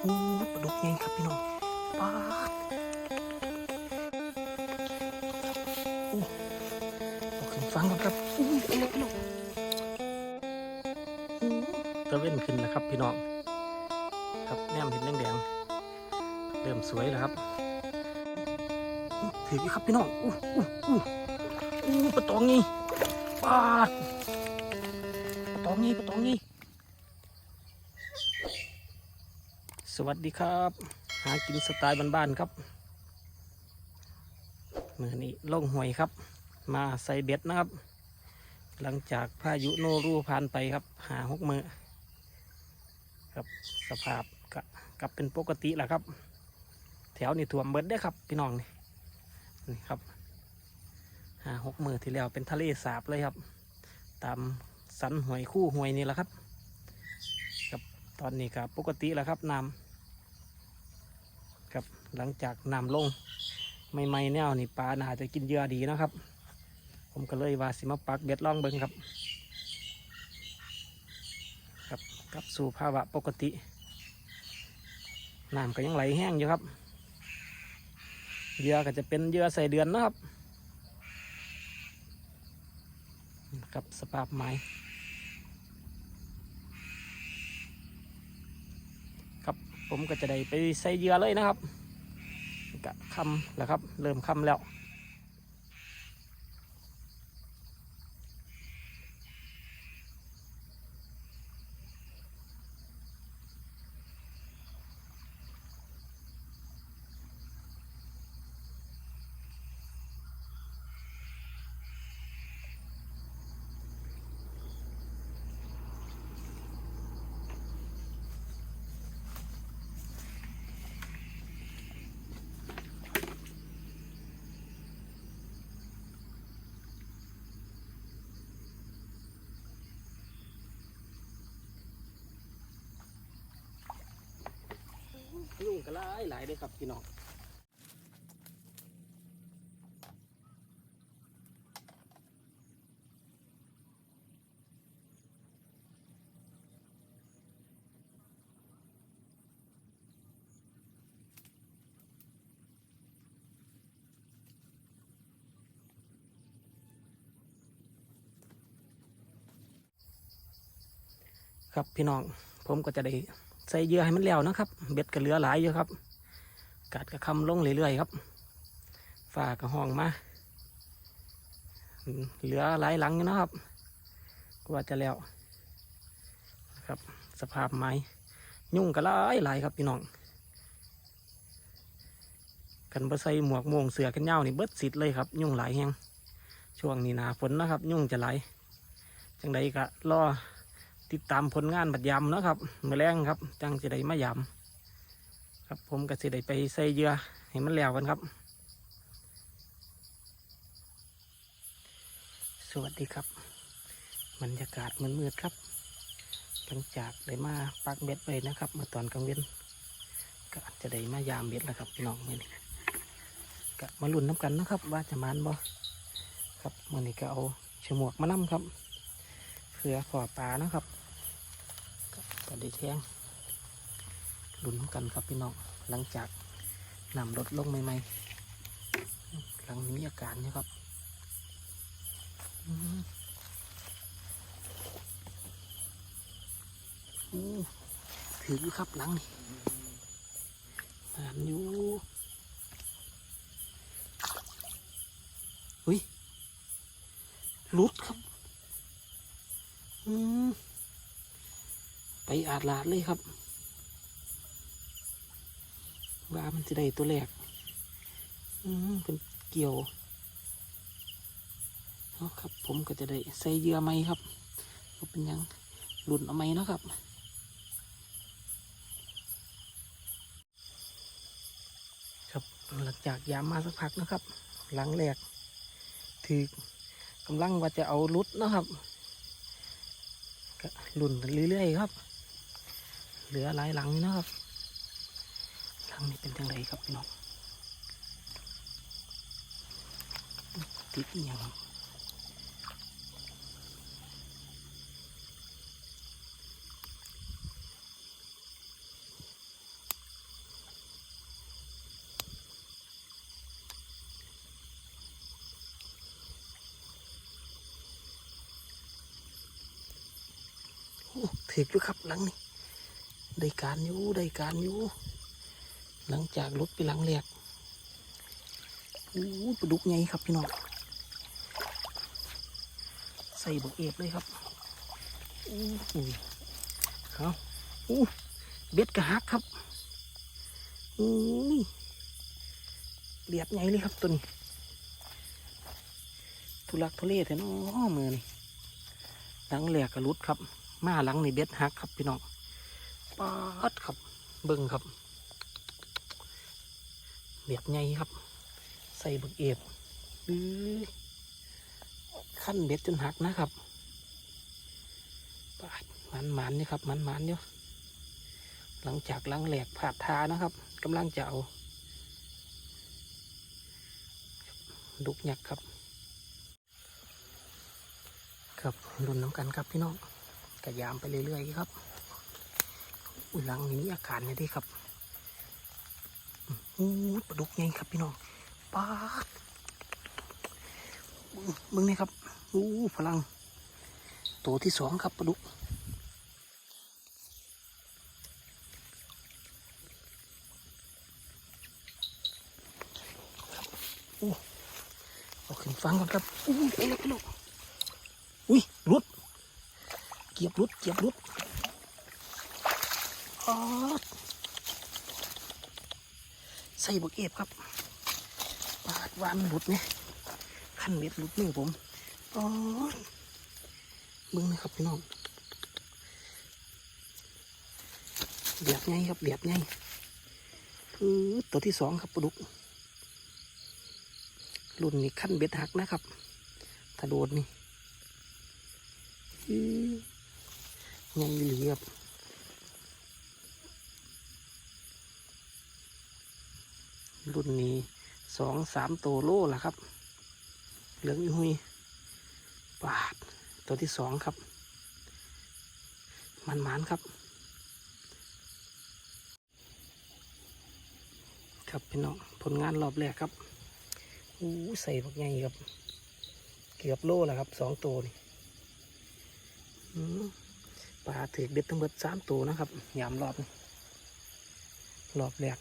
โอ้ยปลาดุกไงครับพี่น้องปลาดโอ้เอาขึ้นฟังก่อนครับอู้ยเอาเลยพี่น้องอู้ตะเว้นขึ้นแล้วครับพี่น้อง ครับแนมเห็นแดงๆเริ่มสวยแล้วครับอู้ถืออยู่ครับพี่น้องอู้อู้อู้อู้ปลาตองนี่ปลาดปลาตองนี่ปลาตองนี่ สวัสดีครับ หากินสไตล์บ้านๆครับมือนี้ล่องหวยครับ มาใส่เบ็ดนะครับ หลังจากพายุโนรูผ่านไปครับ หาหกมือครับสภาพกกลับเป็นปกติแหละครับ แถวนี่ถ่วมเบิดได้ครับพี่น้องนี่นี่ครับหาหกมือที่แล้วเป็นทะเลสาบเลยครับ ตามสันหวยคู่หวยนี่แหละครับตอนนี้ก็ปกติแล้วครับน้ำ ครับหลังจากน้ำลงใหม่แนวนี่ปลาน่าจะกินเหยื่อดีนะครับ ผมก็เลยว่าสิมาปักเบ็ดล่องเบิ้งครับครับกลับสู่ภาวะปกติน้ำก็ยังไหลแห้งอยู่ครับเหยื่อก็จะเป็นเหยื่อใส่เดือนนะครับครับสภาพไม้ ผมก็จะได้ไปใส่เหยื่อเลยนะครับกะคำแล้วครับ เริ่มคำแล้ว ยุ่งก็หลายหลายเลยครับพี่น้องครับพี่น้องผมก็จะได้ ใส่เหยื่อให้มันแล้วนะครับ เบ็ดก็เหลือหลายอยู่ครับ กัดกระคำลงเรื่อยๆครับฝากระห้องมา เหลือหลายหลังอยู่นะครับ กว่าจะแล้วครับ สภาพไม้ยุ่งก็หลายหลายครับพี่น้อง กันบ่ใส่หมวกโมงเสือกันยานี่เบิดสิทธิ์เลยครับ ยุ่งหลายแฮงช่วงนี้หนาฝนนะครับ ยุ่งจะไหลจังใดก็รอ ติดตามผลงานบัดยำเนาะครับมือแรงครับ จังจะได้มายำครับผมก็จะได้ไปใส่เยื่อให้มันแล้วกันครับ สวัสดีครับบรรยากาศมืดๆครับ หลังจากได้มาปักเบ็ดไปนะครับเมื่อตอนกลางเว้นก็จะได้มายามเบ็ดแล้วครับพี่น้องมื่อนี้ก็มาลุ้นน้ำกันนะครับ ว่าจะมานบ่ครับมื่อนี้ก็เอาฉมวกมานํครับเพื่อขอปลานะครับ ก็ได้แทงลุ้นกันครับพี่น้องหลังจากนำรถลงใหม่ๆหลังนี้มีอาการนะครับอู้ถืออยู่ครับหลังนี่มานอยู่อุ้ยหลุดครับ อืม ไปอาดลาดเลยครับว่ามันจะได้ตัวแรกอืมเป็นเกี่ยวเอาครับ ผมก็จะได้ใส่เยื่อไหมครับก็เป็นยังหลุนเอาไหมเนาะครับครับหลังจากยามมาสักพักนะครับ หลังแรกถือกำลังว่าจะเอาลุดเนาะครับก็หลุ่นกันเรื่อยๆครับ เหลือหลายหลังนะครับหลังนี้เป็นทางไรครับพี่น้องติดอย่างถือด้วยครับหลังนี้ ได้การอยู่ได้การอยู่ หลังจากรถไปหลังแหลกอู้ปลาดุกไงครับพี่น้องใส่บุกเอฟเลยครับอู้หูเขาอู้เบ็ดกระหักครับอู้ยเลียดไงเลยครับตัวนี้ทุลักทุเลแต่น้อมือนี่หลังแหลกกระลุดครับ มาหลังในี่เบ็ดหักครับพี่น้อง ปาดครับ เบิ่งครับเบียดไงครับ ใส่บักเอ็ดขั้นเบ็ดจนหักนะครับปาดมันมันนี่ครับ มันมันเนี่ยหลังจากหลังแหลกผ่าทานะครับกำลังจะเอาดุกหยักครับครับรุนน้ำกันครับพี่น้องกระยามไปเรื่อยๆครับ อุ้ยลังนี้มีอาการเนี่ยดีครับอู้ปลาดุกไงครับพี่น้องปาดอู้มึงนี่ครับอู้พลัง ตัวที่สองครับปลาดุกอู้เอาขึ้นฟังก่อนครับอู้ไปแล้วไปแล้วอุ้ยรุดเกียบรุดเกียบรุด ออดใส่บกเอฟครับปาดวานหลุดเนี่ยขั้นเม็ดหลุดมือผมออดมึงนะครับพี่น้องเบียบไงครับเบียบไงคือตัวที่สองครับปลาดุกรุ่นนี้ขั้นเบ็ดหักนะครับ ถ้าโดนนี่ยังมีเหลือบ รุ่นนี้สองสามตัวโลละครับ เหลืองอีหุยปาดตัวที่สองครับ มันมันๆครับ ครับพี่น้องผลงานรอบแรกครับอู้ใส่บักใหญ่ครับ เกือบโลแล้วครับสองตัวนี่ปลาถือเบ็ดทั้งหมดสามตัวนะครับยามรอบรอบแรก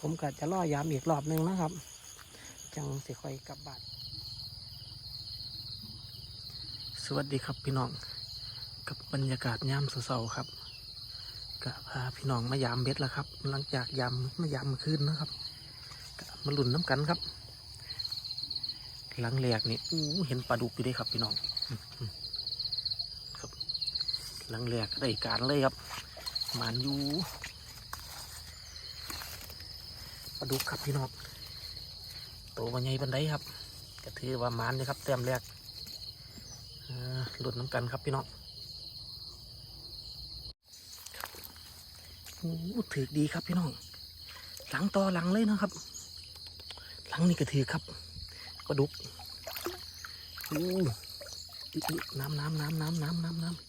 ผมก็จะล่อยามอีกรอบหนึ่งนะครับ จังสิค่อยกลับบ้านสวัสดีครับพี่น้องกับบรรยากาศยามเสาๆครับก็พาพี่น้องมายามเบ็ดแล้วครับ หลังจากยามมายามคืนนะครับมาหลุนน้ำกันครับ หลังแรกนี่อู้เห็นปลาดุกอยู่ด้ครับพี่น้องครับหลังแรกได้การเลยครับมานอยู่ ปลาดุกครับพี่น้องโตมาใหญ่บันไดครับก็ถือว่ามานเลยครับเต็มแรกหลุดน้ำกันครับพี่น้องโอ้ถือดีครับพี่น้อง หลังต่อหลังเลยนะครับ หลังนี่ก็ถือครับปลาดุกโอ้น้ำน้ำน้ำน้ำน้ำน้ำน้ำ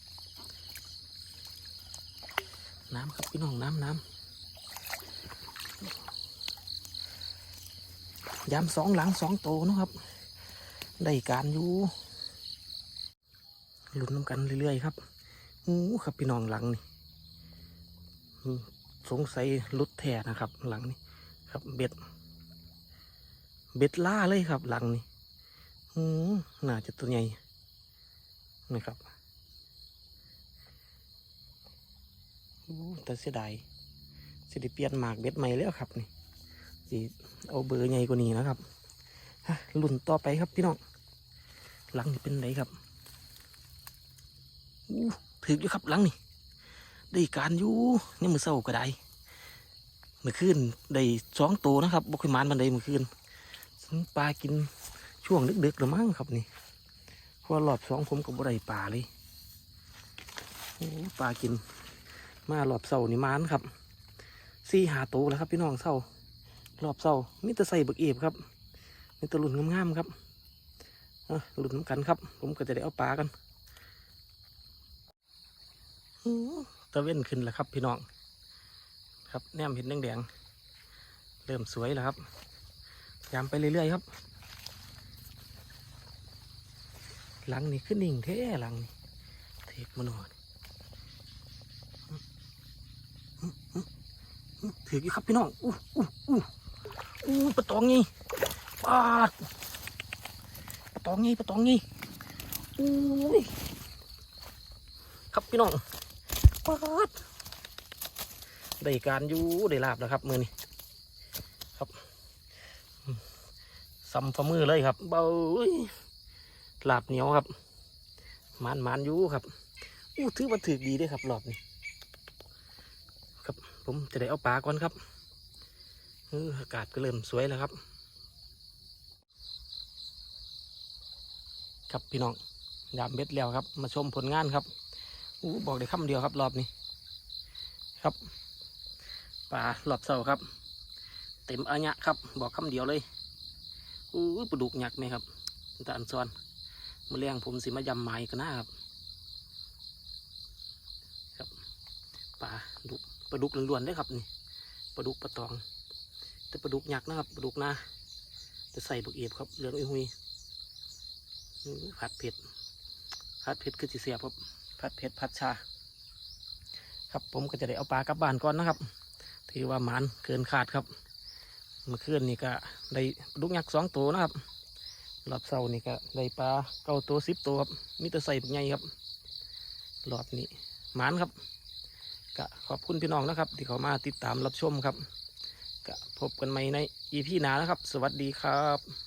น้ำครับพี่น้องน้ำน้ำ ยามสองหลังสองโตนะครับ ได้การอยู่ลุ้นน้ำกันเรื่อยๆครับอู้ครับพี่น้องหลังนี่สงสัยลุดแท่นะครับ หลังนี่ครับเบ็ด เบ็ดล่าเลยครับ หลังนี่อืมน่าจะตัวใหญ่นะครับโอ้แต่เสียดายสิได้เปลี่ยนหมากเบ็ดใหม่แล้วครับนี่ สิเอาเบอร์ใหญ่กว่านี้นะครับฮะรุ่นต่อไปครับพี่น้อง หลังนี่เป็นไรครับถืออยู่ครับหลังนี่ ได้การอยู่นี่มือเศร้าก็ได้มือคืนได้สองตัวนะครับบกขึ้นมานบันไดมือคืนปลากินช่วงดึกๆหรือมั้งครับนี่พราะว่ารอบสองผมกับบุไรป่าเลยโอ้ปลากิน มารอบเสานี่มานครับสี่หาตัวแล้วครับพี่น้องเสา รอบเสามิตรใส่บักเอบครับมิตรหลุดงามๆครับหลุดน้ำกันครับ ผมก็จะได้เอาปลากันตะเว้นขึ้นแล้วครับพี่น้อง ครับแนมเห็นแดงๆเริ่มสวยแล้วครับยามไปเรื่อยๆครับ หลังนี่ขึ้นหนิ่งแท้หลังนี่เทปมโนอถือกี่ครับพี่น้องอู้อู้อู้ อู้ปลาตองงี้ปาดปลาตองงี้ปลาตองงี้อู้ยครับพี่น้องปาดได้การอยู่ได้ลาบแล้วครับมือนี้ครับซ้ำฝ่ามือเลยครับเบ้ยลาบเหนียวครับมันมันอยู่ครับอู้ถือว่าถือดีเด้วยครับรอบนี้ครับ ผมจะได้เอาปลาก่อนครับ เอออากาศก็เริ่มสวยแล้วครับ ครับพี่น้องยามเบ็ดแล้วครับ มาชมผลงานครับอู้บอกได้คำเดียวครับ รอบนี้ครับปลารอบเสาครับ เต็มอัญะครับ บอกคำเดียวเลยอู้ปลาดุกหยักไหมครับตาอันซอนมือเลี้ยงผมสิมายำไม้กันนะครับครับปลาดุกปลาดุกล้วนๆได้ครับนี่ปลาดุกปลาตอง แต่ปลาดุกหยักนะครับปลาดุกนาจะใส่บักเอียบครับเหลืองอุ้ยหุยผัดเผ็ดผัดเผ็ดคือจีเสียบครับผัดเผ็ดผัดชา ครับผมก็จะได้เอาปลากลับบ้านก่อนนะครับ ถือว่าหมานเกินขาดครับเมื่อคืนนี่ก็ได้ปลาดุกยักษ์สองตัวนะครับรอบเสาร์นี่ก็ได้ปลาเก้าตัวสิบตัวครับมีแต่ใส่บักใหญ่ครับรอบนี้หมานครับก็ขอบคุณพี่น้องนะครับ ที่เขามาติดตามรับชมครับ ก็พบกันใหม่ในอีพีหน้านะครับ สวัสดีครับ